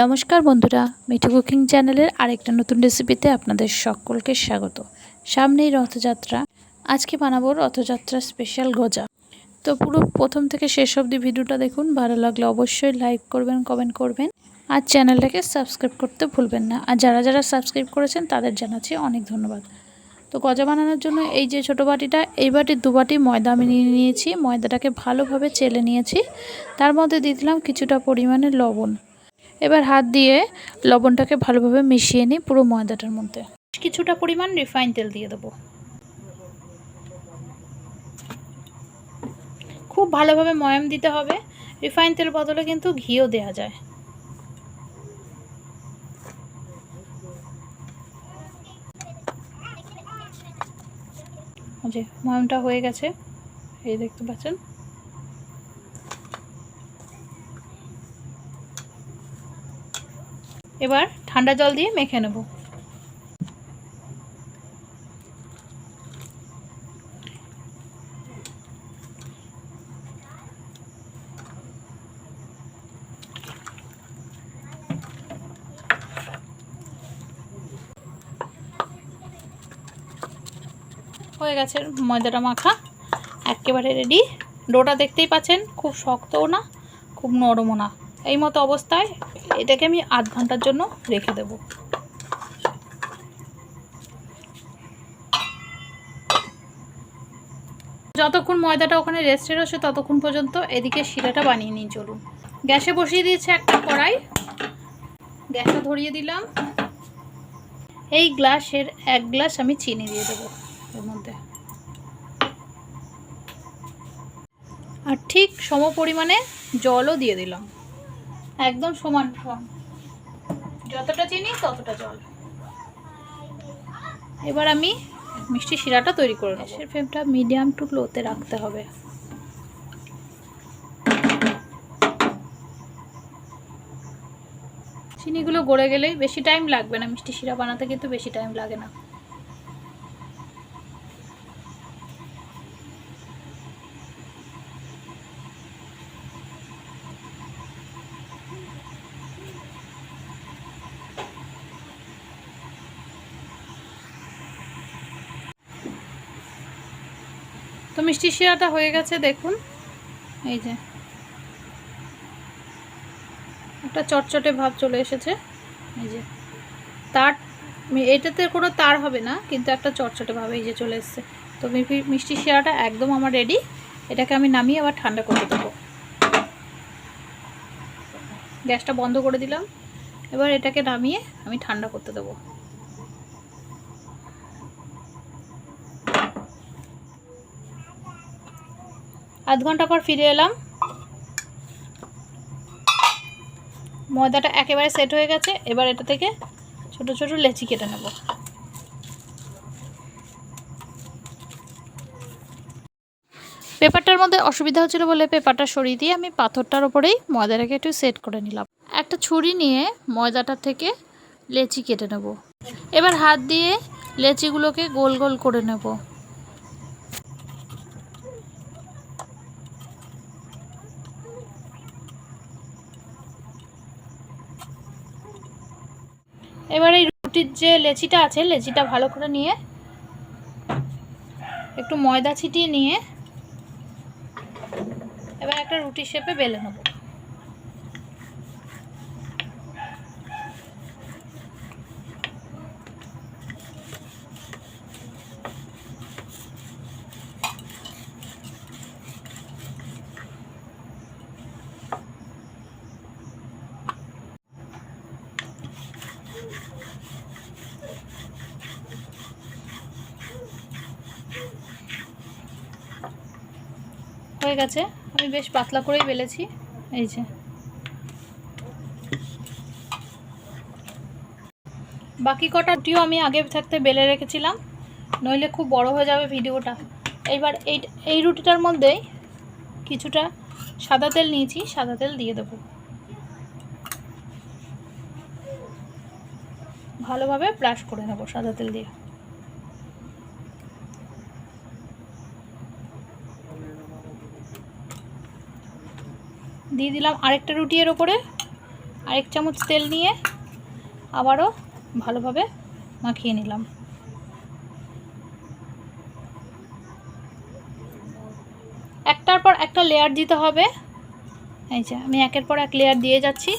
নমস্কার বন্ধুরা, মিঠু কুকিং চ্যানেলের আরেকটা নতুন রেসিপিতে আপনাদের সকলকে স্বাগত। সামনেই রথযাত্রা, আজকে বানাবো রথযাত্রা স্পেশাল গজা। তো পুরো প্রথম থেকে শেষ অবধি ভিডিওটা দেখুন, ভালো লাগলে অবশ্যই লাইক করবেন কমেন্ট করবেন। আর চ্যানেলটাকে সাবস্ক্রাইব করতে ভুলবেন না। আর যারা যারা সাবস্ক্রাইব করেছেন, তাদের জানাচ্ছি অনেক ধন্যবাদ। তো গজা বানানোর জন্য এই যে ছোটো বাটিটা, এই বাটির দু বাটি ময়দা আমি নিয়ে নিয়েছি। ময়দাটাকে ভালোভাবে চেলে নিয়েছি। তার মধ্যে দিয়ে দিলাম কিছুটা পরিমাণে লবণ। এবার হাত দিয়ে লবণটাকে ভালোভাবে মিশিয়ে নিই পুরো ময়দাটার মধ্যে। কিছুটা পরিমাণ রিফাইন তেল দিয়ে দেবো। খুব ভালোভাবে ময়াম দিতে হবে। রিফাইন তেল বদলে কিন্তু ঘিও দেওয়া যায়। ময়ামটা হয়ে গেছে, এই দেখতে পাচ্ছেন? এবার ঠান্ডা জল দিয়ে মেখে নেব। হয়ে গেছে ময়দাটা মাখা। একেবারে রেডি ডোটা দেখতেই পাচ্ছেন, খুব শক্তও না, খুব নরমও না। এই মতো অবস্থায় এটাকে আমি আধ ঘণ্টার জন্য রেখে দেব। যতক্ষণ ময়দাটা ওখানে রেস্টে রয়েছে ততক্ষণ পর্যন্ত এদিকে শিরাটা বানিয়ে নিয়ে চলুন। গ্যাসে বসিয়ে দিয়েছে একটা কড়াই। গ্যাসটা ধরিয়ে দিলাম। এই গ্লাসের এক গ্লাস আমি চিনি দিয়ে দেবো এর মধ্যে। আর ঠিক সম পরিমাণে জলও দিয়ে দিলাম। একদম সমান সমান যতটা চিনি ততটা জল। এবার আমি মিষ্টি শিরাটা তৈরি করে নেব। গ্যাসের ফ্লেমটা মিডিয়াম টু লোতে রাখতে হবে। চিনিগুলো গড়ে গেলেই বেশি টাইম লাগবে না। মিষ্টি শিরা বানাতে কিন্তু বেশি টাইম লাগে না। মিষ্টি শিরাটা হয়ে গেছে, দেখুন। এই যে। একটা চটচটে ভাব চলে এসেছে। এই যে। তার এটাতে কোনো তার হবে না, কিন্তু একটা চটচটে ভাব এই যে চলে এসছে। তো মিষ্টি শিরাটা একদম আমার রেডি এটাকে আমি নামিয়ে আবার ঠান্ডা করতে দেবো। গ্যাসটা বন্ধ করে দিলাম। এবার এটাকে নামিয়ে আমি ঠান্ডা করতে দেবো। আধ ঘণ্টা পর ফিরে এলাম। ময়দাটা একেবারে সেট হয়ে গেছে। এবার এটা থেকে ছোট ছোট লেচি কেটে নেব। পেপারটার মধ্যে অসুবিধা হচ্ছিল বলে পেপারটা সরিয়ে দিয়ে আমি পাথরটার ওপরেই ময়দাটাকে একটু সেট করে নিলাম। একটা ছুরি নিয়ে ময়দাটার থেকে লেচি কেটে নেব। এবার হাত দিয়ে লেচিগুলোকে গোল গোল করে নেব। এবার এই রুটির যে লেচিটা আছে, লেচিটা ভালো করে নিয়ে, একটু ময়দা ছিটিয়ে নিয়ে, এবার একটা রুটি শেপে বেলে নেব। হয়ে গেছে। আমি বেশ পাতলা করেই বেলেছি। এই যে। বাকি কটা রুটিও আমি আগে থাকতে বেলে রেখেছিলাম। নইলে খুব বড় হয়ে যাবে ভিডিওটা। এইবার এই এই রুটিটার মধ্যেই কিছুটা সাদা তেল নিয়েছি, সাদা তেল দিয়ে দেবো। ভালোভাবে ব্রাশ করে নেব সাদা তেল দিয়ে। দিয়ে দিলাম আরেকটা রুটি এর ওপরে, আরেক চামচ তেল নিয়ে আবারও ভালোভাবে মাখিয়ে নিলাম। একটার পর একটা লেয়ার দিতে হবে। এই যে, আমি একের পর এক লেয়ার দিয়ে যাচ্ছি।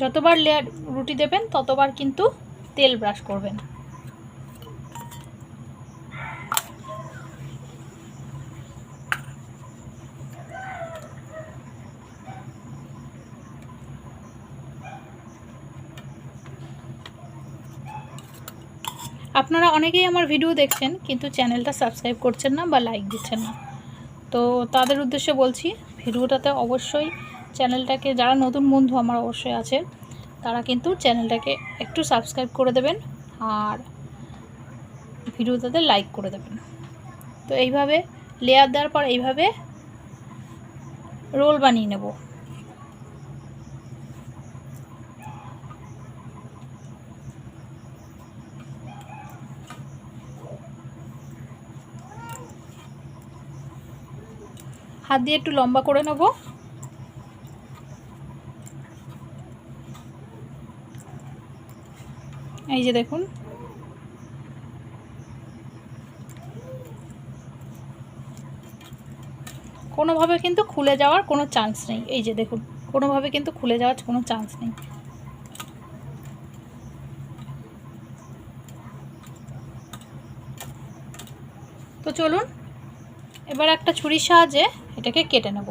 যতবার লেয়ার রুটি দেবেন, ততবার কিন্তু তেল ব্রাশ করবেন। আপনারা অনেকেই আমার ভিডিও দেখছেন, কিন্তু চ্যানেলটা সাবস্ক্রাইব করছেন না বা লাইক দিচ্ছেন না। তো তাদের উদ্দেশ্যে বলছি, ভিডিওটাতে অবশ্যই চ্যানেলটাকে যারা নতুন বন্ধু আমার অবশ্যই আছে, তারা কিন্তু চ্যানেলটাকে একটু সাবস্ক্রাইব করে দেবেন আর ভিডিওটাতে লাইক করে দেবেন। তো এইভাবে লেয়ার দেওয়ার পর এইভাবে রোল বানিয়ে নেব। হাত দিয়ে একটু লম্বা করে নেব। এই যে দেখুন। কোনোভাবে কিন্তু খুলে যাওয়ার কোনো চান্স নেই। এই যে দেখুন, কোনোভাবে কিন্তু খুলে যাওয়ার কোনো চান্স নেই। তো চলুন, এবার একটা ছুরির সাহায্যে এটাকে কেটে নেব।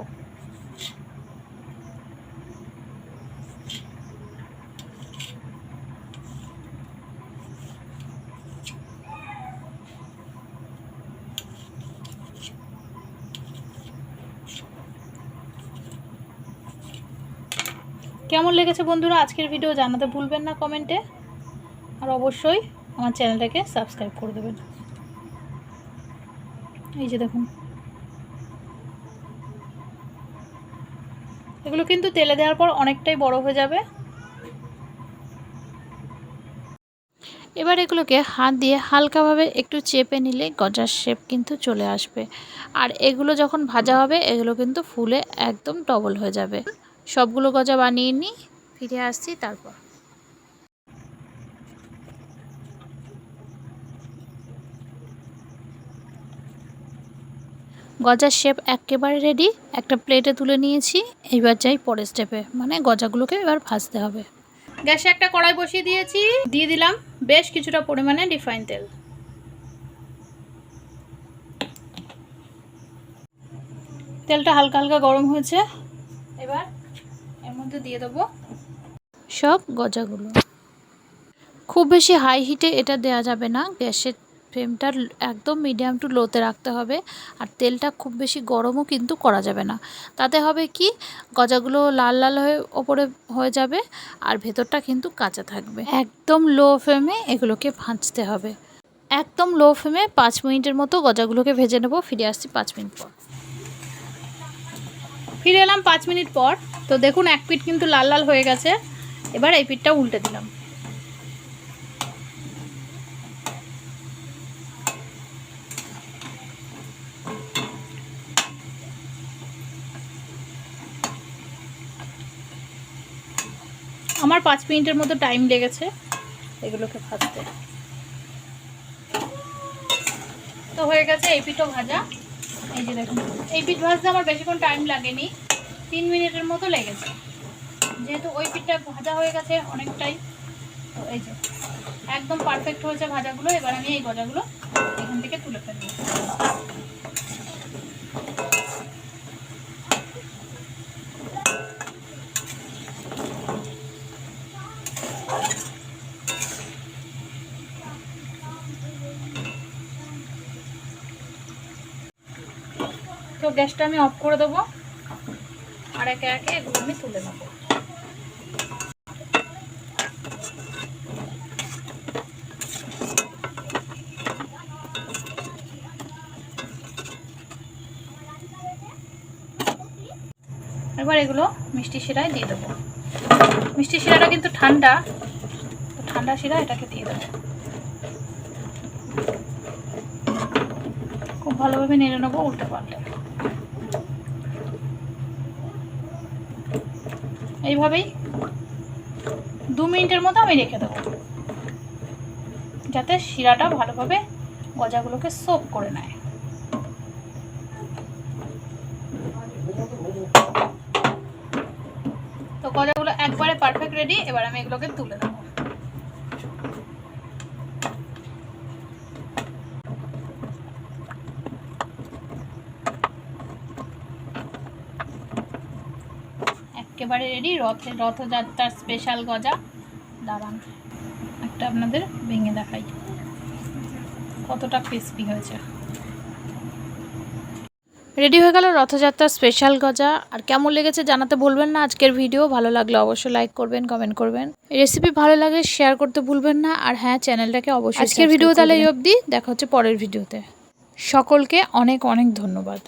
কেমন লেগেছে বন্ধুরা আজকের ভিডিও জানাতে ভুলবেন না কমেন্টে আর অবশ্যই আমার চ্যানেলটাকে সাবস্ক্রাইব করে দেবেন। এই যে দেখুন। এগুলো কিন্তু তেলে দেওয়ার পর অনেকটাই বড় হয়ে যাবে। এবার এগুলোকে হাত দিয়ে হালকাভাবে একটু চেপে নিলে গজার শেপ কিন্তু চলে আসবে। আর এগুলো যখন ভাজা হবে, এগুলো কিন্তু ফুলে একদম ডবল হয়ে যাবে। সবগুলো গজা বানিয়ে নিই, ফিরে আসছি তারপর। গজার শেপ একেবারে রেডি একটা প্লেটে তুলে নিয়েছি, এবার যাই পরের স্টেপে মানে গজাগুলোকে এবার ভাজতে হবে। গ্যাসে একটা কড়াই বসিয়ে দিয়েছি, দিয়ে দিলাম বেশ কিছুটা পরিমাণে রিফাইন তেল। তেলটা হালকা হালকা গরম হয়েছে, এবার এর মধ্যে দিয়ে দেবো সব গজাগুলো। খুব বেশি হাই হিটে এটা দেওয়া যাবে না, গ্যাসের ফ্লেমটা একদম মিডিয়াম টু লোতে রাখতে হবে আর তেলটা খুব বেশি গরমও কিন্তু করা যাবে না। তাতে হবে কি, গজাগুলো লাল লাল হয়ে ওপরে হয়ে যাবে আর ভেতরটা কিন্তু কাঁচা থাকবে। একদম লো ফ্লেমে এগুলোকে ভাজতে হবে। একদম লো ফ্লেমে পাঁচ মিনিটের মতো গজাগুলোকে ভেজে নেব। ফিরে আসছি পাঁচ মিনিট পর। ফিরে এলাম পাঁচ মিনিট পর। তো দেখুন, এক পিঠ কিন্তু লাল লাল হয়ে গেছে। এবার এই পিঠটা উল্টে দিলাম আমার পাঁচ মিনিটের মতো টাইম লেগেছে এগুলোকে ভাজতে। তো হয়ে গেছে এই পিঠও ভাজা। এই যে দেখুন, এই পিঠ ভাজতে আমার বেশিক্ষণ টাইম লাগেনি, তিন মিনিটের মতো লেগেছে। যেহেতু ওই পিঠটা ভাজা হয়ে গেছে অনেকটাই, তো এই যে একদম পারফেক্ট হয়েছে ভাজাগুলো। এবার আমি এই গজাগুলো এখান থেকে তুলে ফেলব। গ্যাসটা আমি অফ করে দেবো। আর একে একে এগুলো আমি তুলে নেব। এবার এগুলো মিষ্টি শিরায় দিয়ে দেবো। মিষ্টি শিরাটা কিন্তু ঠান্ডা। ঠান্ডা শিরা এটাকে দিয়ে দেবো। খুব ভালোভাবে নেড়ে নেব উল্টে পাল্টে। এইভাবেই দু মিনিটের মতো আমি রেখে দেবো। যাতে শিরাটা ভালোভাবে গজাগুলোকে সোপ করে নেয়। তো গজাগুলো একবারে পারফেক্ট রেডি এবার আমি এগুলোকে তুলে দেবো একেবারে রেডি রথে রথযাত্রার স্পেশাল গজা। দাঁড়ান একটা আপনাদের ভেঙে দেখাই। কতটা ক্রিস্পি হয়েছে। রেডি হয়ে গেল রথযাত্রার স্পেশাল গজা। আর কেমন লেগেছে জানাতে ভুলবেন না আজকের ভিডিও ভালো লাগলে অবশ্যই লাইক করবেন কমেন্ট করবেন। রেসিপি ভালো লাগে শেয়ার করতে ভুলবেন না। আর হ্যাঁ চ্যানেলটাকে অবশ্যই আজকের ভিডিও তাহলে এই অবধি। দেখা হচ্ছে পরের ভিডিওতে সকলকে অনেক অনেক ধন্যবাদ।